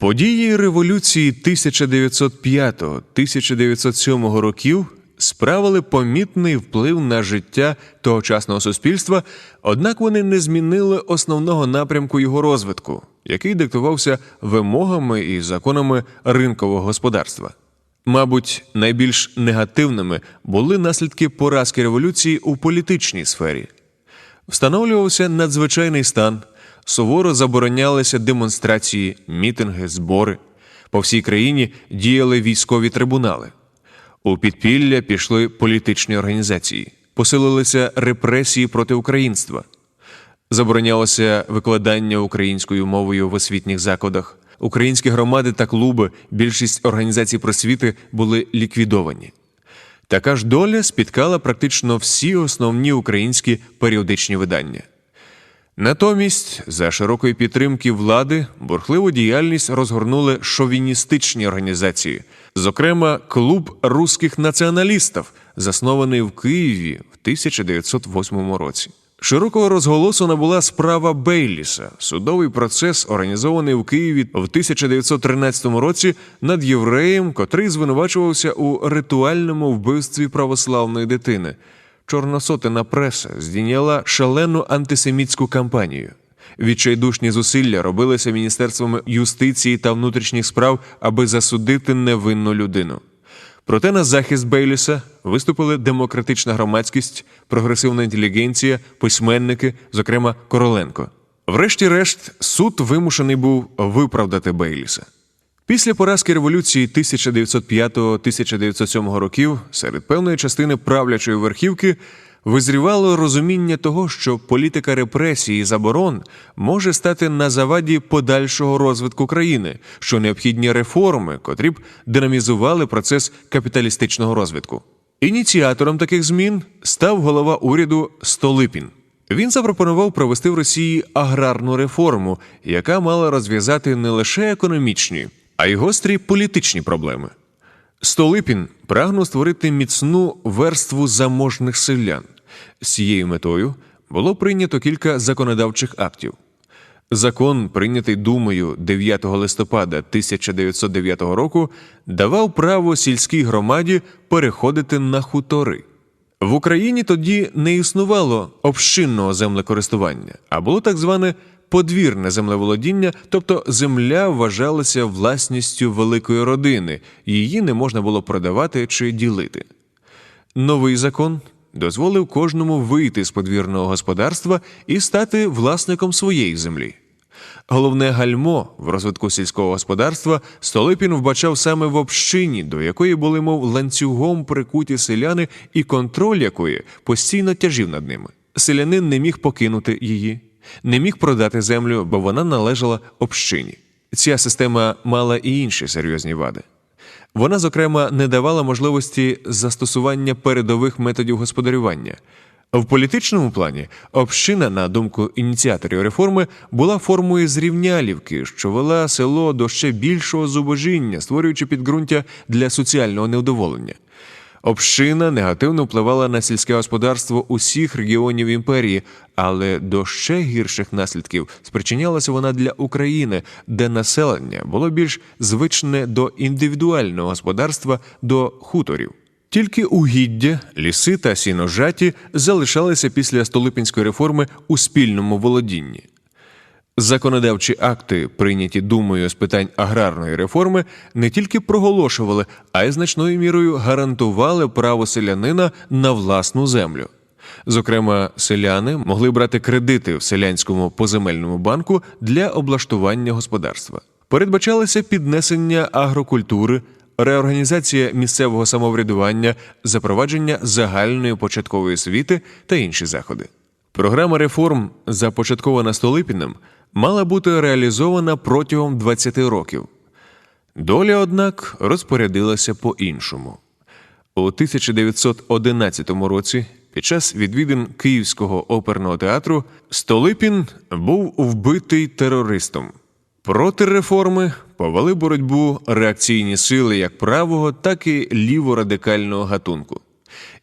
Події революції 1905-1907 років справили помітний вплив на життя тогочасного суспільства, однак вони не змінили основного напрямку його розвитку, який диктувався вимогами і законами ринкового господарства. Мабуть, найбільш негативними були наслідки поразки революції у політичній сфері. Встановлювався надзвичайний стан, суворо заборонялися демонстрації, мітинги, збори. По всій країні діяли військові трибунали. У підпілля пішли політичні організації, посилилися репресії проти українства. Заборонялося викладання українською мовою в освітніх закладах. Українські громади та клуби, більшість організацій просвіти були ліквідовані. Така ж доля спіткала практично всі основні українські періодичні видання. Натомість, за широкої підтримки влади, бурхливу діяльність розгорнули шовіністичні організації, зокрема, клуб русських націоналістів, заснований в Києві в 1908 році. Широкого розголосу набула справа Бейліса, судовий процес, організований в Києві в 1913 році над євреєм, котрий звинувачувався у ритуальному вбивстві православної дитини. Чорносотена преса здійняла шалену антисемітську кампанію. Відчайдушні зусилля робилися міністерствами юстиції та внутрішніх справ, аби засудити невинну людину. Проте на захист Бейліса виступили демократична громадськість, прогресивна інтелігенція, письменники, зокрема Короленко. Врешті-решт, суд вимушений був виправдати Бейліса. Після поразки революції 1905-1907 років серед певної частини правлячої верхівки визрівало розуміння того, що політика репресії і заборон може стати на заваді подальшого розвитку країни, що необхідні реформи, котрі б динамізували процес капіталістичного розвитку. Ініціатором таких змін став голова уряду Столипін. Він запропонував провести в Росії аграрну реформу, яка мала розв'язати не лише економічні, а й гострі політичні проблеми. Столипін прагнув створити міцну верству заможних селян. З цією метою було прийнято кілька законодавчих актів. Закон, прийнятий Думою 9 листопада 1909 року, давав право сільській громаді переходити на хутори. В Україні тоді не існувало общинного землекористування, а було так зване подвірне землеволодіння, тобто земля вважалася власністю великої родини, її не можна було продавати чи ділити. Новий закон дозволив кожному вийти з подвірного господарства і стати власником своєї землі. Головне гальмо в розвитку сільського господарства Столипін вбачав саме в общині, до якої були, мов ланцюгом прикуті селяни, і контроль якої постійно тяжів над ними. Селянин не міг покинути її, не міг продати землю, бо вона належала общині. Ця система мала і інші серйозні вади. Вона, зокрема, не давала можливості застосування передових методів господарювання. В політичному плані община, на думку ініціаторів реформи, була формою зрівнялівки, що вела село до ще більшого зубожіння, створюючи підґрунтя для соціального невдоволення. Община негативно впливала на сільське господарство усіх регіонів імперії, але до ще гірших наслідків спричинялася вона для України, де населення було більш звичне до індивідуального господарства, до хуторів. Тільки угіддя, ліси та сіножаті залишалися після Столипінської реформи у спільному володінні. Законодавчі акти, прийняті Думою з питань аграрної реформи, не тільки проголошували, а й значною мірою гарантували право селянина на власну землю. Зокрема, селяни могли брати кредити в селянському поземельному банку для облаштування господарства. Передбачалося піднесення агрокультури, реорганізація місцевого самоврядування, запровадження загальної початкової освіти та інші заходи. Програма реформ, започаткована Столипіним, мала бути реалізована протягом 20 років. Доля, однак, розпорядилася по-іншому. У 1911 році, під час відвідин Київського оперного театру, Столипін був вбитий терористом. Проти реформи повели боротьбу реакційні сили як правого, так і ліворадикального гатунку.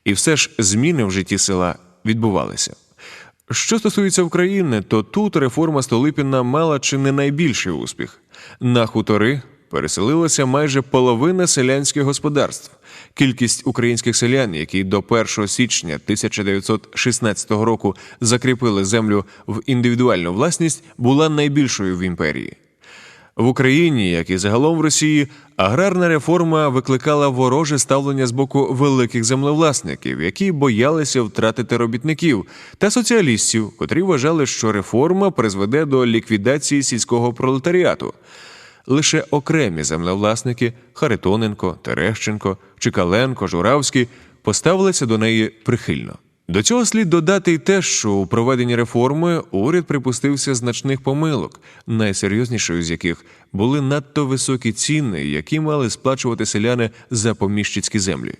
І все ж зміни в житті села відбувалися. Що стосується України, то тут реформа Столипіна мала чи не найбільший успіх. На хутори переселилася майже половина селянських господарств. Кількість українських селян, які до 1 січня 1916 року закріпили землю в індивідуальну власність, була найбільшою в імперії. В Україні, як і загалом в Росії, аграрна реформа викликала вороже ставлення з боку великих землевласників, які боялися втратити робітників, та соціалістів, котрі вважали, що реформа призведе до ліквідації сільського пролетаріату. Лише окремі землевласники Харитоненко, Терещенко, Чикаленко, Журавський поставилися до неї прихильно. До цього слід додати й те, що у проведенні реформи уряд припустився значних помилок, найсерйознішою з яких були надто високі ціни, які мали сплачувати селяни за поміщицькі землі.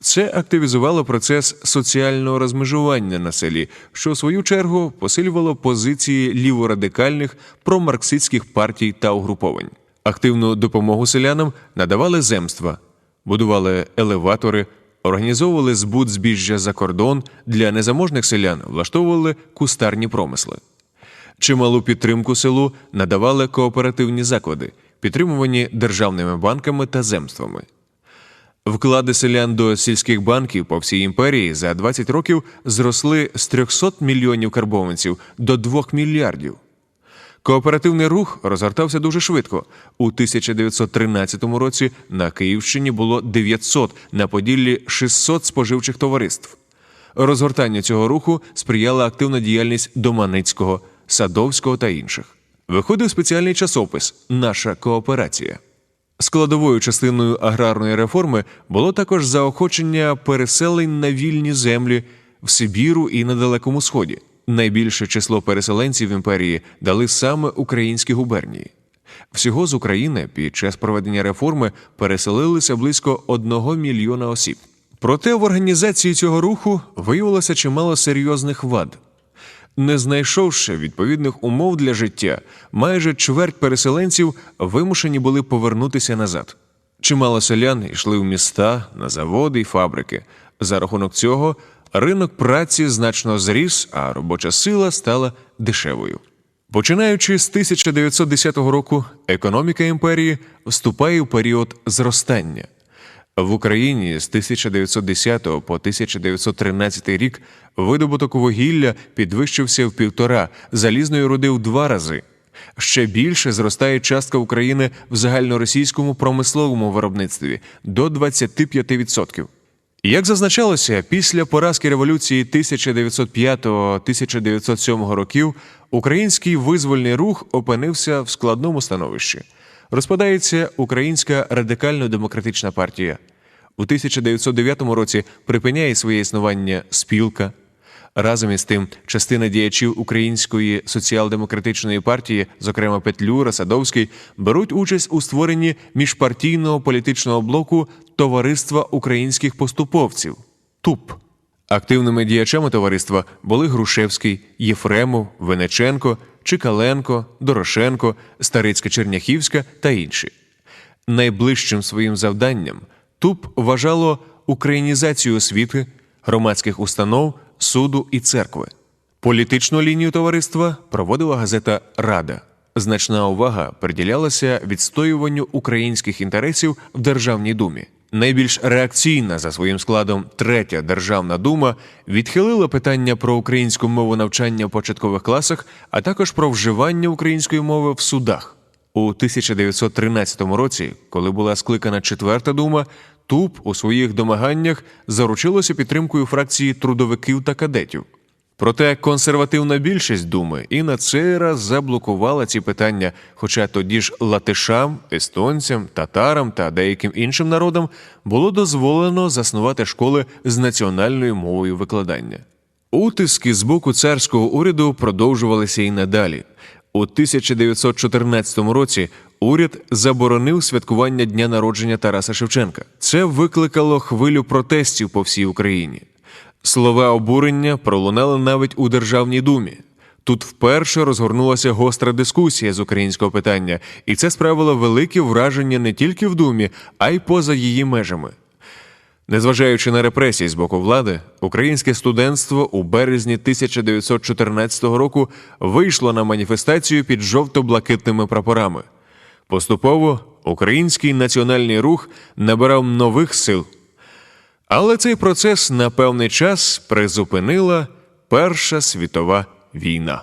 Це активізувало процес соціального розмежування на селі, що в свою чергу посилювало позиції ліворадикальних промарксистських партій та угруповань. Активну допомогу селянам надавали земства, будували елеватори, організовували збут збіжжя за кордон для незаможних селян, влаштовували кустарні промисли. Чималу підтримку селу надавали кооперативні заклади, підтримувані державними банками та земствами. Вклади селян до сільських банків по всій імперії за 20 років зросли з 300 мільйонів карбованців до 2 мільярдів. Кооперативний рух розгортався дуже швидко. У 1913 році на Київщині було 900, на Поділлі 600 споживчих товариств. Розгортанню цього руху сприяла активна діяльність Доманицького, Садовського та інших. Виходив спеціальний часопис Наша кооперація. Складовою частиною аграрної реформи було також заохочення переселень на вільні землі в Сибіру і на Далекому Сході. Найбільше число переселенців в імперії дали саме українські губернії. Всього з України під час проведення реформи переселилися близько одного мільйона осіб. Проте в організації цього руху виявилося чимало серйозних вад. Не знайшовши відповідних умов для життя, майже чверть переселенців вимушені були повернутися назад. Чимало селян йшли в міста, на заводи й фабрики. За рахунок цього ринок праці значно зріс, а робоча сила стала дешевою. Починаючи з 1910 року, економіка імперії вступає в період зростання. В Україні з 1910 по 1913 рік видобуток вугілля підвищився в півтора, залізної руди в два рази. Ще більше зростає частка України в загальноросійському промисловому виробництві до 25%. Як зазначалося, після поразки революції 1905-1907 років український визвольний рух опинився в складному становищі. Розпадається Українська радикально-демократична партія. У 1909 році припиняє своє існування спілка. Разом із тим, частина діячів Української соціал-демократичної партії, зокрема Петлюра, Садовський, беруть участь у створенні міжпартійного політичного блоку Товариства українських поступовців ТУП. Активними діячами товариства були Грушевський, Єфремов, Венеченко, Чикаленко, Дорошенко, Старицька Черняхівська та інші. Найближчим своїм завданням ТУП вважало українізацію освіти, громадських установ, суду і церкви. Політичну лінію товариства проводила газета Рада. Значна увага приділялася відстоюванню українських інтересів в Державній думі. Найбільш реакційна за своїм складом третя державна дума відхилила питання про українську мову навчання в початкових класах, а також про вживання української мови в судах. У 1913 році, коли була скликана четверта дума, ТУП у своїх домаганнях заручилося підтримкою фракції трудовиків та кадетів. Проте консервативна більшість думи і на цей раз заблокувала ці питання, хоча тоді ж латишам, естонцям, татарам та деяким іншим народам було дозволено заснувати школи з національною мовою викладання. Утиски з боку царського уряду продовжувалися і надалі. У 1914 році уряд заборонив святкування дня народження Тараса Шевченка. Це викликало хвилю протестів по всій Україні. Слова обурення пролунали навіть у Державній думі. Тут вперше розгорнулася гостра дискусія з українського питання, і це справило велике враження не тільки в думі, а й поза її межами. Незважаючи на репресії з боку влади, українське студентство у березні 1914 року вийшло на маніфестацію під жовто-блакитними прапорами. Поступово український національний рух набирав нових сил. Але цей процес на певний час призупинила Перша світова війна.